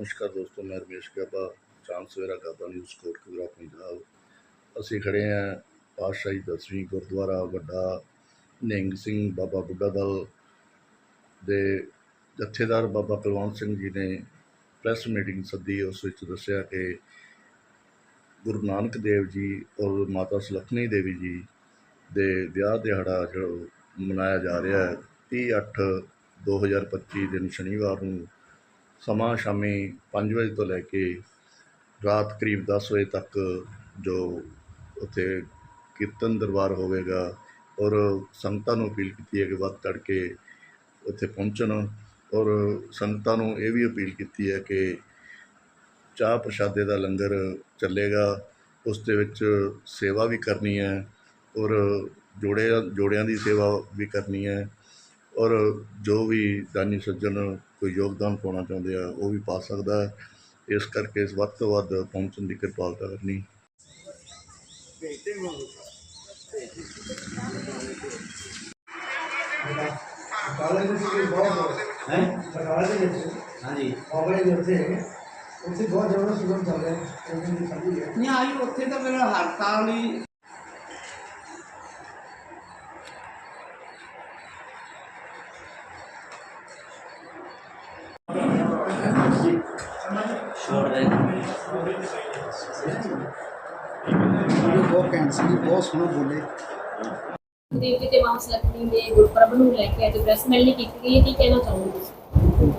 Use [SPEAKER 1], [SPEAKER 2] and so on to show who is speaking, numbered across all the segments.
[SPEAKER 1] ਨਮਸਕਾਰ ਦੋਸਤੋ, ਮੈਂ ਰਮੇਸ਼ ਗੱਬਾ ਚਾਂਦ ਸਵੇਰਾ ਗੱਬਾ ਨਿਊਜ਼ ਕੋਟਕਪੂਰਾ ਪੰਜਾਬ। ਅਸੀਂ ਖੜੇ ਹਾਂ ਪਾਤਸ਼ਾਹੀ ਦਸਵੀਂ ਗੁਰਦੁਆਰਾ ਵੱਡਾ ਨਿੰਗ ਸਿੰਘ ਬਾਬਾ ਬੁੱਢਾ ਦਲ ਦੇ ਜਥੇਦਾਰ ਬਾਬਾ ਕੁਲਵੰਤ ਸਿੰਘ ਜੀ ਨੇ ਪ੍ਰੈਸ ਮੀਟਿੰਗ ਸੱਦੀ, ਉਸ ਵਿੱਚ ਦੱਸਿਆ ਕਿ ਗੁਰੂ ਨਾਨਕ ਦੇਵ ਜੀ ਔਰ ਮਾਤਾ ਸੁਲੱਖਣੀ ਦੇਵੀ ਜੀ ਦੇ ਵਿਆਹ ਦਿਹਾੜਾ ਜਿਹੜਾ ਮਨਾਇਆ ਜਾ ਰਿਹਾ ਹੈ 30 ਅੱਠ 2025 ਦਿਨ ਸ਼ਨੀਵਾਰ ਨੂੰ। ਸਮਾਂ ਸ਼ਾਮੀ 5 ਵਜੇ ਤੋਂ ਲੈ ਕੇ ਰਾਤ ਕਰੀਬ 10 ਵਜੇ ਤੱਕ ਜੋ ਉੱਥੇ ਕੀਰਤਨ ਦਰਬਾਰ ਹੋਵੇਗਾ ਔਰ ਸੰਗਤਾਂ ਨੂੰ ਅਪੀਲ ਕੀਤੀ ਹੈ ਕਿ ਵੱਧ ਚੜ੍ਹ ਕੇ ਉੱਥੇ ਪਹੁੰਚਣ। ਔਰ ਸੰਗਤਾਂ ਨੂੰ ਇਹ ਵੀ ਅਪੀਲ ਕੀਤੀ ਹੈ ਕਿ ਚਾਹ ਪ੍ਰਸ਼ਾਦੇ ਦਾ ਲੰਗਰ ਚੱਲੇਗਾ, ਉਸ ਦੇ ਵਿੱਚ ਸੇਵਾ ਵੀ ਕਰਨੀ ਹੈ ਔਰ ਜੋੜੇ ਜੋੜਿਆਂ ਦੀ ਸੇਵਾ ਵੀ ਕਰਨੀ ਹੈ। ਔਰ ਜੋ ਵੀ ਦਾਨੀ ਸੱਜਣ ਕੋਈ ਯੋਗਦਾਨ ਪਾਉਣਾ ਚਾਹੁੰਦੇ ਆ ਉਹ ਵੀ ਪਾ ਸਕਦਾ ਹੈ। ਇਸ ਕਰਕੇ ਇਸ ਵੱਧ ਤੋਂ ਵੱਧ ਪਹੁੰਚਣ ਦੀ ਕਿਰਪਾਲਤਾ ਕਰਨੀ।
[SPEAKER 2] ਕਾਲਜ ਦੇ ਵਿੱਚ ਬਹੁਤ
[SPEAKER 3] ਹੈ
[SPEAKER 2] ਕਾਲਜ ਦੇ ਵਿੱਚ
[SPEAKER 3] ਹਾਂਜੀ।
[SPEAKER 2] ਬਾਬਾ ਜੀ ਉੱਥੇ ਬਹੁਤ ਜ਼ਿਆਦਾ ਸੁਗਮ ਚੱਲ ਰਿਹਾ ਹੈ।
[SPEAKER 3] ਨਹੀਂ ਆਈ ਉੱਥੇ ਤਾਂ ਮੇਰਾ ਹੜਤਾਲ ਹੀ ਛੋੜ ਦੇ
[SPEAKER 2] ਬਹੁਤ ਕੈਂਸਰ ਦੀ ਬਹੁਤ ਸੋਹਣਾ ਬੋਲੇ।
[SPEAKER 4] ਦੇਵ ਜੀ ਤੇ ਮਾਂ ਲక్ష్ਮੀ ਦੇ ਗੁਰਪੁਰਬ ਨੂੰ ਲੈ ਕੇ ਅੱਜ ਪ੍ਰੈਸ ਮਿਲਣੀ ਕੀਤੀ ਗਈ ਹੈ ਕੀ ਕਹਿਣਾ ਚਾਹੋਗੇ ਤੁਸੀਂ?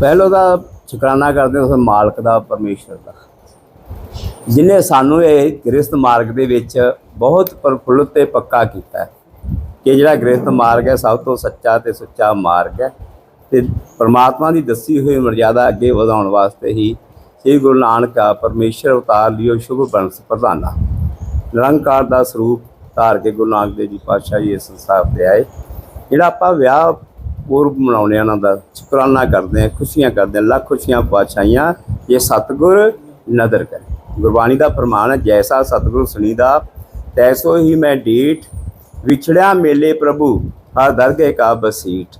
[SPEAKER 5] ਪਹਿਲੋਂ ਤਾਂ ਸ਼ੁਕਰਾਨਾ ਕਰਦੇ ਹਾਂ ਉਸ ਮਾਲਕ ਦਾ ਪਰਮੇਸ਼ਰ ਦਾ। ਜਿਨੇ ਸਾਨੂੰ ਇਹ ਗ੍ਰਸਤ ਮਾਰਗ ਦੇ ਵਿੱਚ ਬਹੁਤ ਪ੍ਰਫੁੱਲਤ ਤੇ ਪੱਕਾ ਕੀਤਾ ਹੈ ਕਿ ਜਿਹੜਾ ਗ੍ਰਸਤ ਮਾਰਗ ਹੈ ਸਭ ਤੋਂ ਸੱਚਾ ਤੇ ਸੁੱਚਾ ਮਾਰਗ ਹੈ ਤੇ ਪ੍ਰਮਾਤਮਾ ਦੀ ਦੱਸੀ ਹੋਈ ਮਰਜ਼ਾਦਾ ਅੱਗੇ ਵਧਾਉਣ ਵਾਸਤੇ ਹੀ ਸ੍ਰੀ ਗੁਰੂ ਨਾਨਕ ਆ ਪਰਮੇਸ਼ਰ ਅਵਤਾਰ ਲਿਓ, ਸ਼ੁਭ ਬੰਸ ਪ੍ਰਧਾਨਾ। ਨਿਰੰਕਾਰ ਦਾ ਸਰੂਪ ਧਾਰ ਕੇ ਗੁਰੂ ਨਾਨਕ ਦੇਵ ਜੀ ਪਾਤਸ਼ਾਹ ਜੀ ਇਸ ਸੰਸਾਰ ਤੇ ਆਏ। ਜਿਹੜਾ ਆਪਾਂ ਵਿਆਹ ਪੂਰਬ ਮਨਾਉਂਦੇ ਆ ਉਹਨਾਂ ਦਾ ਸ਼ੁਕਰਾਨਾ ਕਰਦੇ ਆ ਖੁਸ਼ੀਆਂ ਕਰਦੇ ਆ ਲੱਖ ਖੁਸ਼ੀਆਂ ਪਾਤਸ਼ਾਹੀਆਂ, ਇਹ ਸਤਿਗੁਰ ਨਦਰ ਕਰੇ। ਗੁਰਬਾਣੀ ਦਾ ਪ੍ਰਮਾਣ ਹੈ, ਜੈਸਾ ਸਤਿਗੁਰ ਸੁਣੀਦਾ ਤੈਸੋ ਹੀ ਮੈਂ ਡੀਠ, ਵਿਛੜਿਆ ਮੇਲੇ ਪ੍ਰਭੂ, ਹਰ ਦਰਗੇ ਕਾ ਬਸੀਠ।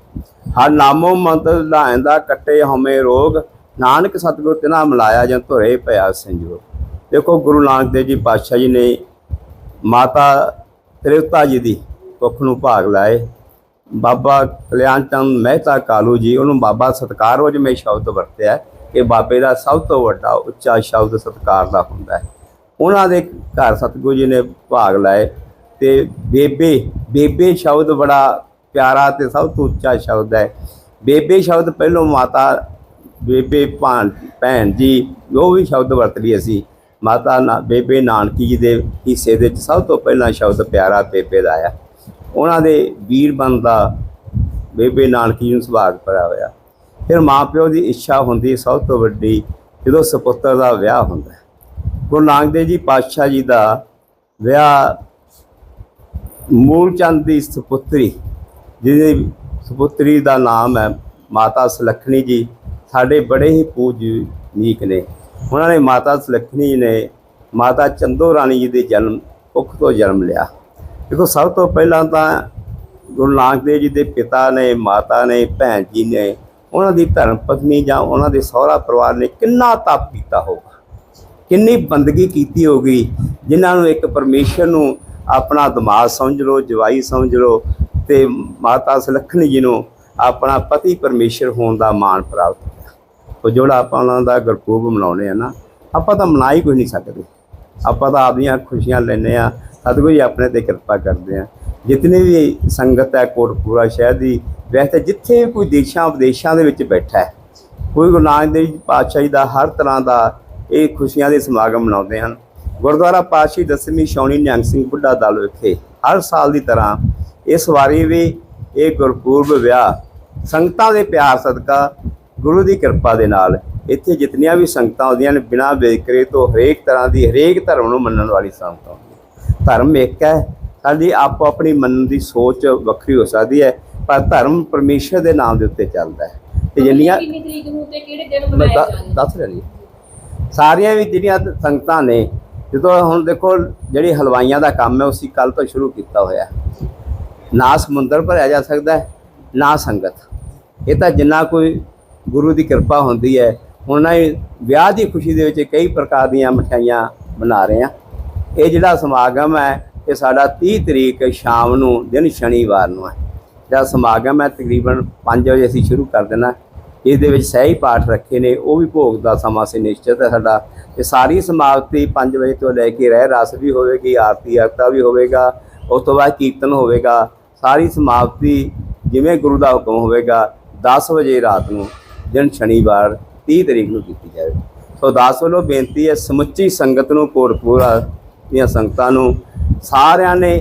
[SPEAKER 5] ਹਰ ਨਾਮੋ ਮੰਤਰ ਲਾਇੰਦਾ, ਕੱਟੇ ਹਮੇ ਰੋਗ ਨਾਨਕ ਸਤਿਗੁਰ ਤਿਨਾ ਮਿਲਾਇਆ ਜਾਂ ਧੁਰੇ ਪਿਆ ਸੰਜੋਗ ਦੇਖੋ ਗੁਰੂ ਨਾਨਕ ਦੇਵ ਜੀ ਪਾਤਸ਼ਾਹ ਜੀ ਨੇ ਮਾਤਾ ਤ੍ਰਿਪਤਾ ਜੀ ਦੀ ਕੁੱਖ ਨੂੰ ਭਾਗ ਲਾਏ। ਬਾਬਾ ਕਲਿਆਣ ਚੰਦ ਮਹਿਤਾ ਕਾਲੂ ਜੀ, ਉਹਨੂੰ ਬਾਬਾ ਸਤਕਾਰ ਵਜੋਂ ਮੈਂ ਸ਼ਬਦ ਵਰਤਿਆ ਕਿ ਬਾਬੇ ਦਾ ਸਭ ਤੋਂ ਵੱਡਾ ਉੱਚਾ ਸ਼ਬਦ ਸਤਕਾਰ ਦਾ ਹੁੰਦਾ ਹੈ। ਉਹਨਾਂ ਦੇ ਘਰ ਸਤਿਗੁਰੂ ਜੀ ਨੇ ਭਾਗ ਲਾਏ ਤੇ ਬੇਬੇ ਬੇਬੇ ਸ਼ਬਦ ਬੜਾ ਪਿਆਰਾ ਤੇ ਸਭ ਤੋਂ ਉੱਚਾ ਸ਼ਬਦ ਹੈ। ਬੇਬੇ ਸ਼ਬਦ ਪਹਿਲੋਂ ਮਾਤਾ ਬੇਬੇ ਭਾਣ, ਭੈਣ ਜੀ, ਜੋ ਵੀ ਸ਼ਬਦ ਵਰਤ ਲਈ ਅਸੀਂ, ਮਾਤਾ ਨਾ, ਬੇਬੇ ਨਾਨਕੀ ਜੀ ਦੇ ਹਿੱਸੇ ਦੇ ਵਿੱਚ ਸਭ ਤੋਂ ਪਹਿਲਾਂ ਸ਼ਬਦ ਪਿਆਰਾ ਬੇਬੇ ਦਾ ਆਇਆ। ਉਹਨਾਂ ਦੇ ਵੀਰ ਦਾ ਬੇਬੇ ਨਾਨਕੀ ਨੂੰ ਸੁਭਾਗ ਭਰਿਆ ਹੋਇਆ। ਫਿਰ ਮਾਪਿਓ ਦੀ ਇੱਛਾ ਹੁੰਦੀ ਸਭ ਤੋਂ ਵੱਡੀ, ਜਦੋਂ ਸੁਪੁੱਤਰ ਦਾ ਵਿਆਹ ਹੁੰਦਾ ਗੁਰੂ ਨਾਨਕ ਦੇਵ ਜੀ ਪਾਤਸ਼ਾਹ ਜੀ ਦਾ ਵਿਆਹ ਮੂਲਚੰਦ ਦੀ ਸੁਪੁੱਤਰੀ, ਜਿਹਦੀ ਸੁਪੁੱਤਰੀ ਦਾ ਨਾਮ ਹੈ ਮਾਤਾ ਸੁਲੱਖਣੀ ਜੀ ਸਾਡੇ ਬੜੇ ਹੀ ਪੂਜਨੀਕ ਨੇ। ਉਹਨਾਂ ਨੇ ਮਾਤਾ ਸੁਲੱਖਣੀ ਜੀ ਨੇ ਮਾਤਾ ਚੰਦੋ ਰਾਣੀ ਜੀ ਦੇ ਜਨਮ ਕੁੱਖ ਤੋਂ ਜਨਮ ਲਿਆ। ਦੇਖੋ, ਸਭ ਤੋਂ ਪਹਿਲਾਂ ਤਾਂ ਗੁਰੂ ਨਾਨਕ ਦੇਵ ਜੀ ਦੇ ਪਿਤਾ ਨੇ, ਮਾਤਾ ਨੇ, ਭੈਣ ਜੀ ਨੇ, ਉਹਨਾਂ ਦੀ ਧਰਮ ਪਤਨੀ ਜਾਂ ਉਹਨਾਂ ਦੇ ਸਹੁਰਾ ਪਰਿਵਾਰ ਨੇ ਕਿੰਨਾ ਤਪ ਕੀਤਾ ਹੋਗਾ ਕਿੰਨੀ ਬੰਦਗੀ ਕੀਤੀ ਹੋਗੀ ਜਿਨ੍ਹਾਂ ਨੂੰ ਇੱਕ ਪਰਮੇਸ਼ਰ ਨੂੰ ਆਪਣਾ ਦਿਮਾਗ ਸਮਝ ਲਓ, ਜਵਾਈ ਸਮਝ ਲਓ ਤੇ ਮਾਤਾ ਸੁਲੱਖਣੀ ਜੀ ਨੂੰ ਆਪਣਾ ਪਤੀ ਪਰਮੇਸ਼ਰ ਹੋਣ ਦਾ ਮਾਣ ਪ੍ਰਾਪਤ ਉਹ ਜਿਹੜਾ ਆਪਾਂ ਉਹਨਾਂ ਦਾ ਗੁਰਪੁਰਬ ਮਨਾਉਂਦੇ ਆ ਨਾ, ਆਪਾਂ ਤਾਂ ਮਨਾ ਹੀ ਕੋਈ ਨਹੀਂ ਸਕਦੇ। ਆਪਾਂ ਤਾਂ ਆਪਦੀਆਂ ਖੁਸ਼ੀਆਂ ਲੈਂਦੇ ਆ ਸਤਿਗੁਰੂ ਜੀ ਆਪਣੇ ਤੇ ਕਿਰਪਾ ਕਰਦੇ ਆ। ਜਿਤਨੀ ਵੀ ਸੰਗਤ ਹੈ ਕੋਟਪੂਰਾ ਸ਼ਹਿਰ ਦੀ, ਵੈਸੇ ਜਿੱਥੇ ਵੀ ਕੋਈ ਦੇਸ਼ਾਂ ਵਿਦੇਸ਼ਾਂ ਦੇ ਵਿੱਚ ਬੈਠਾ ਹੈ, ਕੋਈ ਗੁਰੂ ਨਾਨਕ ਦੇਵ ਜੀ ਪਾਤਸ਼ਾਹ ਜੀ ਦਾ ਹਰ ਤਰ੍ਹਾਂ ਦਾ ਇਹ ਖੁਸ਼ੀਆਂ ਦੇ ਸਮਾਗਮ ਮਨਾਉਂਦੇ ਹਨ। ਗੁਰਦੁਆਰਾ ਪਾਤਸ਼ਾਹੀ ਦਸਵੀਂ ਸ਼ੌਣੀ ਨਿਹੰਗ ਸਿੰਘ ਬੁੱਢਾ ਦਲ ਵਿਖੇ ਹਰ ਸਾਲ ਦੀ ਤਰ੍ਹਾਂ ਇਸ ਵਾਰੀ ਵੀ ਇਹ ਗੁਰਪੂਰਬ ਵਿਆਹ ਸੰਗਤਾਂ ਦੇ ਪਿਆਰ ਸਦਕਾ ਗੁਰੂ ਦੀ ਕਿਰਪਾ ਦੇ ਨਾਲ ਇੱਥੇ ਜਿਤਨੀਆਂ ਵੀ ਸੰਗਤਾਂ ਆਉਂਦੀਆਂ ਨੇ ਬਿਨਾਂ ਵੇਕਰੇ ਤੋਂ ਹਰੇਕ ਤਰ੍ਹਾਂ ਦੀ ਹਰੇਕ ਧਰਮ ਨੂੰ ਮੰਨਣ ਵਾਲੀ ਸੰਗਤਾਂ ਆਉਂਦੀਆਂ ਧਰਮ ਇੱਕ ਹੈ ਸਾਡੀ ਆਪੋ ਆਪਣੀ ਮੰਨਣ ਦੀ ਸੋਚ ਵੱਖਰੀ ਹੋ ਸਕਦੀ ਹੈ ਪਰ ਧਰਮ ਪਰਮੇਸ਼ਰ ਦੇ ਨਾਮ ਦੇ ਉੱਤੇ ਚੱਲਦਾ ਹੈ। ਤੇ ਜਿੰਨੀਆਂ
[SPEAKER 4] ਕਿੰਨੀ ਤਰੀਕ ਨੂੰ ਤੇ ਕਿਹੜੇ ਦਿਨ
[SPEAKER 5] ਮੈਂ
[SPEAKER 4] ਮਨਾਏ
[SPEAKER 5] ਦ-
[SPEAKER 4] ਜਾਣਗੇ
[SPEAKER 5] ਦੱਸ ਰਹੀ ਸਾਰੀਆਂ ਵੀ ਜਿਹੜੀਆਂ ਸੰਗਤਾਂ ਨੇ ਜਦੋਂ ਹੁਣ ਦੇਖੋ ਜਿਹੜੀ ਹਲਵਾਈਆਂ ਦਾ ਕੰਮ ਹੈ ਉਸੇ ਕੱਲ ਤੋਂ ਸ਼ੁਰੂ ਕੀਤਾ ਹੋਇਆ ਹੈ। ਨਾ ਸਮੁੰਦਰ ਭਰਿਆ ਜਾ ਸਕਦਾ ਹੈ, ਨਾ ਸੰਗਤ। ਇਹ ਤਾਂ ਜਿੰਨਾ ਕੋਈ ਗੁਰੂ ਦੀ ਕਿਰਪਾ ਹੁੰਦੀ ਹੈ। ਹੁਣ ਅਸੀਂ ਵਿਆਹ ਦੀ ਖੁਸ਼ੀ ਦੇ ਵਿੱਚ ਕਈ ਪ੍ਰਕਾਰ ਦੀਆਂ ਮਠਿਆਈਆਂ ਬਣਾ ਰਹੇ ਹਾਂ। ਇਹ ਜਿਹੜਾ ਸਮਾਗਮ ਹੈ, ਇਹ ਸਾਡਾ 30 ਤਰੀਕ ਸ਼ਾਮ ਨੂੰ, ਦਿਨ ਸ਼ਨੀਵਾਰ ਨੂੰ ਹੈ। ਜਿਹੜਾ ਸਮਾਗਮ ਹੈ, ਤਕਰੀਬਨ 5 ਵਜੇ ਅਸੀਂ ਸ਼ੁਰੂ ਕਰ ਦੇਣਾ ਇਸ ਦੇ ਵਿੱਚ ਸਹੀ ਪਾਠ ਰੱਖੇ ਨੇ, ਉਹ ਵੀ ਭੋਗ ਦਾ ਸਮਾਂ ਸੀ ਨਿਸ਼ਚਿਤ ਹੈ ਸਾਡਾ। ਇਹ ਸਾਰੀ ਸਮਾਪਤੀ 5 ਵਜੇ ਤੋਂ ਲੈ ਕੇ ਰਹਿ ਰਸ ਵੀ ਹੋਵੇਗੀ, ਆਰਤੀ ਅਰਤਾ ਵੀ ਹੋਵੇਗਾ, ਉਸ ਤੋਂ ਬਾਅਦ ਕੀਰਤਨ ਹੋਵੇਗਾ। ਸਾਰੀ ਸਮਾਪਤੀ ਜਿਵੇਂ ਗੁਰੂ ਦਾ ਹੁਕਮ ਹੋਵੇਗਾ 10 ਵਜੇ ਰਾਤ ਨੂੰ ਦਿਨ ਸ਼ਨੀਵਾਰ 30 ਤਰੀਕ ਨੂੰ ਕੀਤੀ ਜਾਵੇ। ਸੋ ਦਾਸ ਵੱਲੋਂ ਬੇਨਤੀ ਹੈ, ਸਮੁੱਚੀ ਸੰਗਤ ਨੂੰ ਕੋਟਪੂਰਾ ਦੀਆਂ ਸੰਗਤਾਂ ਨੂੰ, ਸਾਰਿਆਂ ਨੇ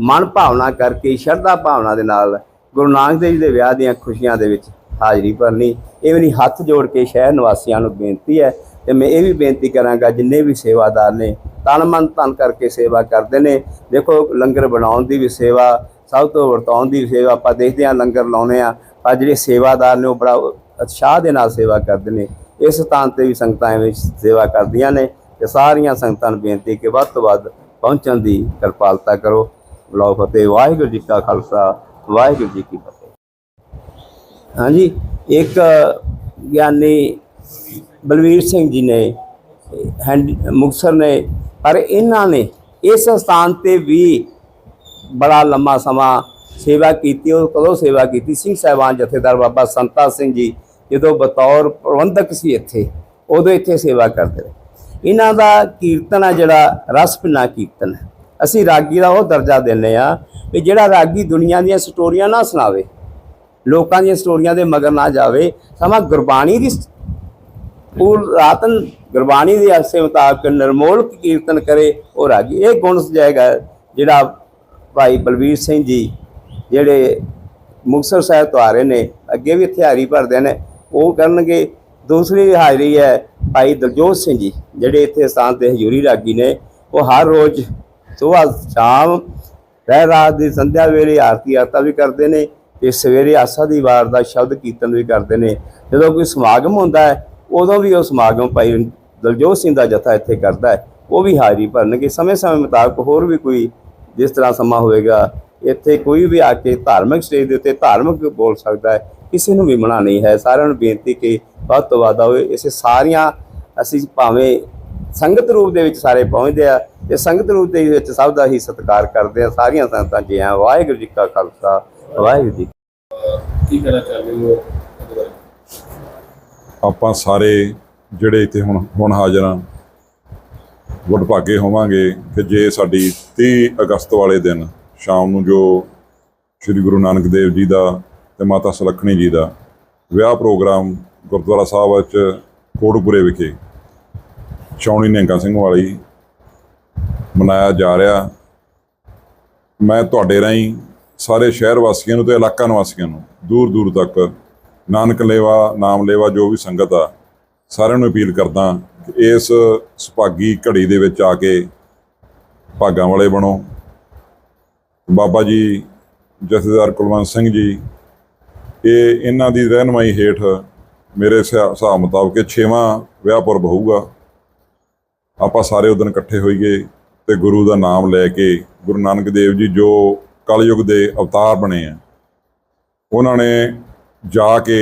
[SPEAKER 5] ਮਨ ਭਾਵਨਾ ਕਰਕੇ, ਸ਼ਰਧਾ ਭਾਵਨਾ ਦੇ ਨਾਲ ਗੁਰੂ ਨਾਨਕ ਦੇਵ ਜੀ ਦੇ ਵਿਆਹ ਦੀਆਂ ਖੁਸ਼ੀਆਂ ਦੇ ਵਿੱਚ ਹਾਜ਼ਰੀ ਭਰਨੀ, ਇਹ ਮੇਰੀ ਹੱਥ ਜੋੜ ਕੇ ਸ਼ਹਿਰ ਨਿਵਾਸੀਆਂ ਨੂੰ ਬੇਨਤੀ ਹੈ ਤੇ ਮੈਂ ਇਹ ਵੀ ਬੇਨਤੀ ਕਰਾਂਗਾ, ਜਿੰਨੇ ਵੀ ਸੇਵਾਦਾਰ ਨੇ, ਤਨ ਮਨ ਧਨ ਕਰਕੇ ਸੇਵਾ ਕਰਦੇ ਨੇ, ਦੇਖੋ ਲੰਗਰ ਬਣਾਉਣ ਦੀ ਵੀ ਸੇਵਾ, ਸਭ ਤੋਂ ਵਰਤਾਉਣ ਦੀ ਵੀ ਸੇਵਾ, ਆਪਾਂ ਦੇਖਦੇ ਹਾਂ ਲੰਗਰ ਲਾਉਨੇ ਆ ਪਰ ਜਿਹੜੇ ਸੇਵਾਦਾਰ ਨੇ ਉਹ ਬੜਾ ਉਤਸ਼ਾਹ ਦੇ ਨਾਲ ਸੇਵਾ ਕਰਦੇ ਨੇ। ਇਸ ਸਥਾਨ ਤੇ ਵੀ ਸੰਗਤਾਂ ਐਵੇਂ ਸੇਵਾ ਕਰਦੀਆਂ ਨੇ ਤੇ ਸਾਰੀਆਂ ਸੰਗਤਾਂ ਨੂੰ ਬੇਨਤੀ ਕਿ ਵੱਧ ਤੋਂ ਵੱਧ ਪਹੁੰਚਣ ਦੀ ਕਿਰਪਾਲਤਾ ਕਰੋ। ਬਲਾਉ ਫਤਿਹ। ਵਾਹਿਗੁਰੂ ਜੀ ਕਾ ਖਾਲਸਾ, ਵਾਹਿਗੁਰੂ ਜੀ ਕੀ ਫਤਿਹ। ਹਾਂਜੀ, ਇੱਕ ਗਿਆਨੀ ਬਲਵੀਰ ਸਿੰਘ ਜੀ ਨੇ, ਹੈਂਡ, ਮੁਕਤਸਰ ਨੇ, ਪਰ ਇਹਨਾਂ ਨੇ ਇਸ ਸਥਾਨ ਤੇ ਵੀ ਬੜਾ ਲੰਮਾ ਸਮਾਂ ਸੇਵਾ ਕੀਤੀ, ਉਹ ਕਦੋਂ ਸੇਵਾ ਕੀਤੀ? ਸਿੰਘ ਸਾਹਿਬਾਨ, ਜਥੇਦਾਰ ਬਾਬਾ ਸੰਤਾ ਸਿੰਘ ਜੀ ਜਦੋਂ ਬਤੌਰ ਪ੍ਰਬੰਧਕ ਸੀ ਇੱਥੇ, ਉਦੋਂ ਇੱਥੇ ਸੇਵਾ ਕਰਦੇ ਰਹੇ। ਇਹਨਾਂ ਦਾ ਕੀਰਤਨ ਆ ਜਿਹੜਾ ਰਸ ਭਿੰਨਾ ਕੀਰਤਨ ਹੈ। ਅਸੀਂ ਰਾਗੀ ਦਾ ਉਹ ਦਰਜਾ ਦਿੰਦੇ ਆ ਵੀ ਜਿਹੜਾ ਰਾਗੀ ਦੁਨੀਆ ਦੀਆਂ ਸਟੋਰੀਆਂ ਨਾ ਸੁਣਾਵੇ, ਲੋਕਾਂ ਦੀਆਂ ਸਟੋਰੀਆਂ ਦੇ ਮਗਰ ਨਾ ਜਾਵੇ, ਸਮਾਂ ਗੁਰਬਾਣੀ ਦੀ ਪੂਰ ਰਾਤਨ ਗੁਰਬਾਣੀ ਦੇ ਅਰਸੇ ਮੁਤਾਬਕ ਨਿਰਮੋਲ ਕੀਰਤਨ ਕਰੇ ਉਹ ਰਾਗੀ। ਇਹ ਗੁਣ ਸਜਾਏਗਾ ਜਿਹੜਾ ਭਾਈ ਬਲਵੀਰ ਸਿੰਘ ਜੀ, ਜਿਹੜੇ ਮੁਕਤਸਰ ਸਾਹਿਬ ਤੋਂ ਆ ਰਹੇ ਨੇ, ਅੱਗੇ ਵੀ ਹਥਿਆਰੀ ਭਰਦੇ ਨੇ ਉਹ ਕਰਨਗੇ। ਦੂਸਰੀ ਹਾਜ਼ਰੀ ਹੈ ਭਾਈ ਦਲਜੋਤ ਸਿੰਘ ਜੀ, ਜਿਹੜੇ ਇੱਥੇ ਸਥਾਨ ਤੇ ਹਜ਼ੂਰੀ ਰਾਗੀ ਨੇ। ਉਹ ਹਰ ਰੋਜ਼ ਸਵੇਰ ਸ਼ਾਮ ਰਹਿ ਰਾਤ ਦੀ ਸੰਧਿਆ ਵੇਲੇ ਆਰਤੀ ਆਰਤਾ ਵੀ ਕਰਦੇ ਨੇ ਤੇ ਸਵੇਰੇ ਆਸਾ ਦੀ ਵਾਰ ਦਾ ਸ਼ਬਦ ਕੀਰਤਨ ਵੀ ਕਰਦੇ ਨੇ। ਜਦੋਂ ਕੋਈ ਸਮਾਗਮ ਹੁੰਦਾ ਹੈ, ਉਦੋਂ ਵੀ ਉਹ ਸਮਾਗਮ ਭਾਈ ਦਲਜੋਤ ਸਿੰਘ ਦਾ ਜਥਾ ਇੱਥੇ ਕਰਦਾ ਹੈ। ਉਹ ਵੀ ਹਾਜ਼ਰੀ ਭਰਨਗੇ। ਸਮੇਂ-ਸਮੇਂ ਮੁਤਾਬਕ ਹੋਰ ਵੀ ਕੋਈ ਜਿਸ ਤਰ੍ਹਾਂ ਸਮਾਂ ਹੋਵੇਗਾ, ਇੱਥੇ ਕੋਈ ਵੀ ਆ ਕੇ ਧਾਰਮਿਕ ਸਟੇਜ ਦੇ ਉੱਤੇ ਧਾਰਮਿਕ ਬੋਲ ਸਕਦਾ ਹੈ। ਕਿਸੇ ਨੂੰ ਵੀ ਮਨਾ ਨਹੀਂ ਹੈ। ਸਾਰਿਆਂ ਨੂੰ ਬੇਨਤੀ ਕਿ ਵੱਧ ਤੋਂ ਵੱਧ ਆਓ। ਇਸੇ ਸਾਰੀਆਂ ਅਸੀਂ ਭਾਵੇਂ ਸੰਗਤ ਰੂਪ ਦੇ ਵਿੱਚ ਸਾਰੇ ਪਹੁੰਚਦੇ ਆ ਤੇ ਸੰਗਤ ਰੂਪ ਦੇ ਵਿੱਚ ਸਭ ਦਾ ਹੀ ਸਤਿਕਾਰ ਕਰਦੇ ਆ। ਸਾਰੀਆਂ ਸੰਗਤਾਂ ਜੀ ਆ ਵਾਹਿਗੁਰੂ ਜੀ ਕਾ ਖਾਲਸਾ ਵਾਹਿਗੁਰੂ ਜੀ
[SPEAKER 6] ਕੀ ਕਹਿਣਾ ਚਾਹੁੰਦੇ ਹੋ?
[SPEAKER 7] ਆਪਾਂ ਸਾਰੇ ਜਿਹੜੇ ਇੱਥੇ ਹੁਣ ਹੁਣ ਹਾਜ਼ਰ ਹਾਂ ਵਡਭਾਗੇ ਹੋਵਾਂਗੇ ਕਿ ਜੇ ਸਾਡੀ 30 ਅਗਸਤ ਵਾਲੇ ਦਿਨ ਸ਼ਾਮ ਨੂੰ ਜੋ ਸ੍ਰੀ ਗੁਰੂ ਨਾਨਕ ਦੇਵ ਜੀ ਦਾ ਤੇ ਮਾਤਾ ਸੁਲੱਖਣੀ ਜੀ ਦਾ ਵਿਆਹ ਪ੍ਰੋਗਰਾਮ ਗੁਰਦੁਆਰਾ ਸਾਹਿਬ ਵਿੱਚ ਕੋਟਪੁਰੇ ਵਿਖੇ ਚੌਣੀ ਨਿਹੰਗਾ ਸਿੰਘ ਵਾਲੀ ਮਨਾਇਆ ਜਾ ਰਿਹਾ। ਮੈਂ ਤੁਹਾਡੇ ਰਾਹੀਂ ਸਾਰੇ ਸ਼ਹਿਰ ਵਾਸੀਆਂ ਨੂੰ ਤੇ ਇਲਾਕਾ ਨਿਵਾਸੀਆਂ ਨੂੰ ਦੂਰ ਦੂਰ ਤੱਕ ਨਾਨਕ ਲੇਵਾ, ਨਾਮ ਲੇਵਾ ਜੋ ਵੀ ਸੰਗਤ ਆ, ਸਾਰਿਆਂ ਨੂੰ ਅਪੀਲ ਕਰਦਾ ਕਿ ਇਸ ਸੁਭਾਗੀ ਘੜੀ ਦੇ ਵਿੱਚ ਆ ਕੇ ਭਾਗਾਂ ਵਾਲੇ ਬਣੋ। ਬਾਬਾ ਜੀ ਜਥੇਦਾਰ ਕੁਲਵੰਤ ਸਿੰਘ ਜੀ ਇਹ ਇਹਨਾਂ ਦੀ ਰਹਿਨਮਾਈ ਹੇਠ ਮੇਰੇ ਹਿਸਾਬ ਮੁਤਾਬਕ ਇਹ ਛੇਵਾਂ ਵਿਆਹ ਪੁਰਬ ਹੋਊਗਾ। ਆਪਾਂ ਸਾਰੇ ਉਦੋਂ ਇਕੱਠੇ ਹੋਈਏ ਤੇ ਗੁਰੂ ਦਾ ਨਾਮ ਲੈ ਕੇ ਗੁਰੂ ਨਾਨਕ ਦੇਵ ਜੀ ਜੋ ਕਲਯੁਗ ਦੇ ਅਵਤਾਰ ਬਣੇ ਆ, ਉਹਨਾਂ ਨੇ ਜਾ ਕੇ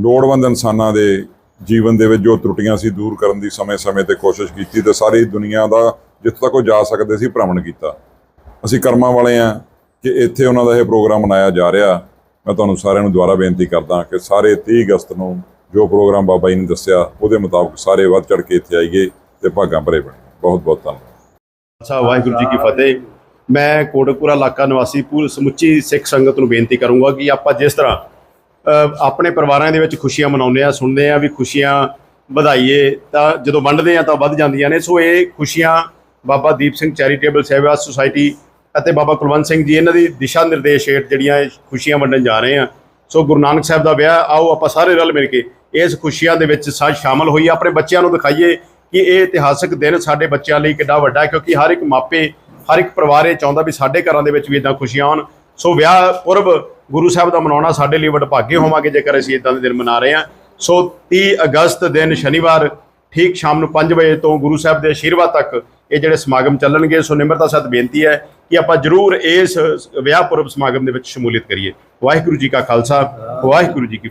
[SPEAKER 7] ਲੋੜਵੰਦ ਇਨਸਾਨਾਂ ਦੇ ਜੀਵਨ ਦੇ ਵਿੱਚ ਜੋ ਤਰੁੱਟੀਆਂ ਸੀ ਦੂਰ ਕਰਨ ਦੀ ਸਮੇਂ-ਸਮੇਂ ਤੇ ਕੋਸ਼ਿਸ਼ ਕੀਤੀ ਤੇ ਸਾਰੀ ਦੁਨੀਆ ਦਾ ਜਿੱਥੋਂ ਤੱਕ ਉਹ ਜਾ ਸਕਦੇ ਸੀ ਭ੍ਰਮਣ ਕੀਤਾ। ਅਸੀਂ ਕਰਮਾਂ ਵਾਲੇ ਆ ਕਿ ਇੱਥੇ ਉਹਨਾਂ ਦਾ ਇਹ ਪ੍ਰੋਗਰਾਮ ਮਨਾਇਆ ਜਾ ਰਿਹਾ। ਮੈਂ ਤੁਹਾਨੂੰ ਸਾਰਿਆਂ ਨੂੰ ਦੁਬਾਰਾ ਬੇਨਤੀ ਕਰਦਾ ਕਿ ਸਾਰੇ 30 ਅਗਸਤ ਨੂੰ ਜੋ ਪ੍ਰੋਗਰਾਮ ਬਾਬਾ ਜੀ ਨੇ ਦੱਸਿਆ, ਉਹਦੇ ਮੁਤਾਬਕ ਸਾਰੇ ਵੱਧ ਚੜ ਕੇ ਇੱਥੇ ਆਈਏ ਤੇ ਭਾਗਾਂ ਭਰੇ ਬਣੇ ਬਹੁਤ ਬਹੁਤ ਧੰਨਵਾਦ।
[SPEAKER 8] ਖਾਲਸਾ ਵਾਹਿਗੁਰੂ ਜੀ ਕੀ ਫਤਿਹ। ਮੈਂ ਕੋਟਕਪੂਰਾ ਇਲਾਕਾ ਨਿਵਾਸੀ ਪੂਰੀ ਸਮੁੱਚੀ ਸਿੱਖ ਸੰਗਤ ਨੂੰ ਬੇਨਤੀ ਕਰੂੰਗਾ ਕਿ ਆਪਾਂ ਜਿਸ ਤਰ੍ਹਾਂ ਆਪਣੇ ਪਰਿਵਾਰਾਂ ਦੇ ਵਿੱਚ ਖੁਸ਼ੀਆਂ ਮਨਾਉਂਦੇ ਆ ਸੁਣਦੇ ਆ ਵੀ ਖੁਸ਼ੀਆਂ ਵਧਾਈਏ, ਤਾਂ ਜਦੋਂ ਵੰਡਦੇ ਆ ਤਾਂ ਵੱਧ ਜਾਂਦੀਆਂ ਨੇ। ਸੋ ਇਹ ਖੁਸ਼ੀਆਂ ਬਾਬਾ ਦੀਪ ਸਿੰਘ ਚੈਰੀਟੇਬਲ ਸੇਵਾ ਸੁਸਾਇਟੀ ਅਤੇ ਬਾਬਾ ਕੁਲਵੰਤ ਸਿੰਘ ਜੀ, ਇਹਨਾਂ ਦੀ ਦਿਸ਼ਾ ਨਿਰਦੇਸ਼ ਹੇਠ ਜਿਹੜੀਆਂ ਇਹ ਖੁਸ਼ੀਆਂ ਵੰਡਣ ਜਾ ਰਹੇ ਆ। ਸੋ ਗੁਰੂ ਨਾਨਕ ਸਾਹਿਬ ਦਾ ਵਿਆਹ, ਆਓ ਆਪਾਂ ਸਾਰੇ ਰਲ ਮਿਲ ਕੇ ਇਸ ਖੁਸ਼ੀਆਂ ਦੇ ਵਿੱਚ ਸਾਜ ਸ਼ਾਮਲ ਹੋਈਏ। ਆਪਣੇ ਬੱਚਿਆਂ ਨੂੰ ਦਿਖਾਈਏ ਕਿ ਇਹ ਇਤਿਹਾਸਕ ਦਿਨ ਸਾਡੇ ਬੱਚਿਆਂ ਲਈ ਕਿੱਡਾ ਵੱਡਾ ਕਿਉਂਕਿ ਹਰ ਇੱਕ ਮਾਪੇ, ਹਰ ਇੱਕ ਪਰਿਵਾਰ ਇਹ ਚਾਹੁੰਦਾ ਵੀ ਸਾਡੇ ਘਰਾਂ ਦੇ ਵਿੱਚ ਵੀ ਇਦਾਂ ਖੁਸ਼ੀਆਂ ਆਉਣ। ਸੋ ਵਿਆਹ ਪੁਰਬ ਗੁਰੂ ਸਾਹਿਬ ਦਾ ਮਨਾਉਣਾ ਸਾਡੇ ਲਈ ਵਡਭਾਗੇ ਹੋਵਾਂਗੇ, ਜੇਕਰ ਅਸੀਂ ਇਦਾਂ ਦੇ ਦਿਨ ਮਨਾ ਰਹੇ ਹਾਂ। ਸੋ 30 ਅਗਸਤ ਦਿਨ ਸ਼ਨੀਵਾਰ, ਠੀਕ ਸ਼ਾਮ ਨੂੰ 5 ਵਜੇ ਤੋਂ ਗੁਰੂ ਸਾਹਿਬ ਦੇ ਆਸ਼ੀਰਵਾਦ ਤੱਕ ਇਹ ਜਿਹੜੇ ਸਮਾਗਮ ਚੱਲਣਗੇ, ਸੋ ਨਿਮਰਤਾ ਸਤ ਬੇਨਤੀ ਹੈ ਕਿ ਆਪਾਂ ਜਰੂਰ ਇਸ ਵਿਆਹ ਪੁਰਬ ਸਮਾਗਮ ਦੇ ਵਿੱਚ ਸ਼ਮੂਲੀਅਤ ਕਰੀਏ। ਵਾਹਿਗੁਰੂ ਜੀ ਕਾ ਖਾਲਸਾ, ਵਾਹਿਗੁਰੂ ਜੀ ਕੀ